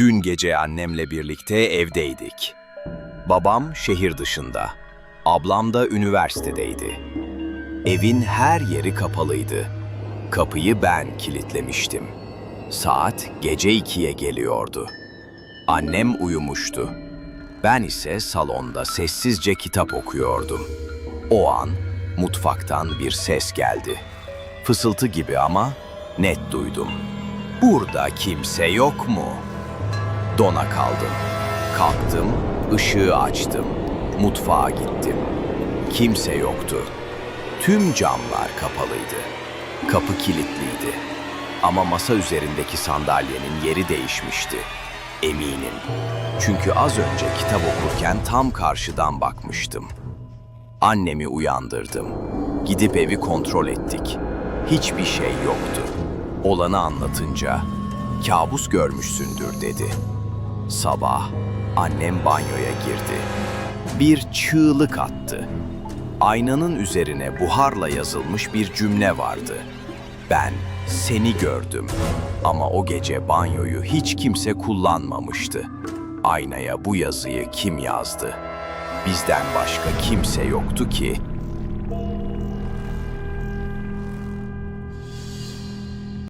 Dün gece annemle birlikte evdeydik. Babam şehir dışında. Ablam da üniversitedeydi. Evin her yeri kapalıydı. Kapıyı ben kilitlemiştim. Saat gece ikiye geliyordu. Annem uyumuştu. Ben ise salonda sessizce kitap okuyordum. O an mutfaktan bir ses geldi. Fısıltı gibi ama net duydum. Burada kimse yok mu? Dona kaldım. Kalktım, ışığı açtım. Mutfağa gittim. Kimse yoktu. Tüm camlar kapalıydı. Kapı kilitliydi. Ama masa üzerindeki sandalyenin yeri değişmişti. Eminim. Çünkü az önce kitap okurken tam karşıdan bakmıştım. Annemi uyandırdım. Gidip evi kontrol ettik. Hiçbir şey yoktu. Olanı anlatınca kabus görmüşsündür dedi. Sabah annem banyoya girdi. Bir çığlık attı. Aynanın üzerine buharla yazılmış bir cümle vardı. Ben seni gördüm ama o gece banyoyu hiç kimse kullanmamıştı. Aynaya bu yazıyı kim yazdı? Bizden başka kimse yoktu ki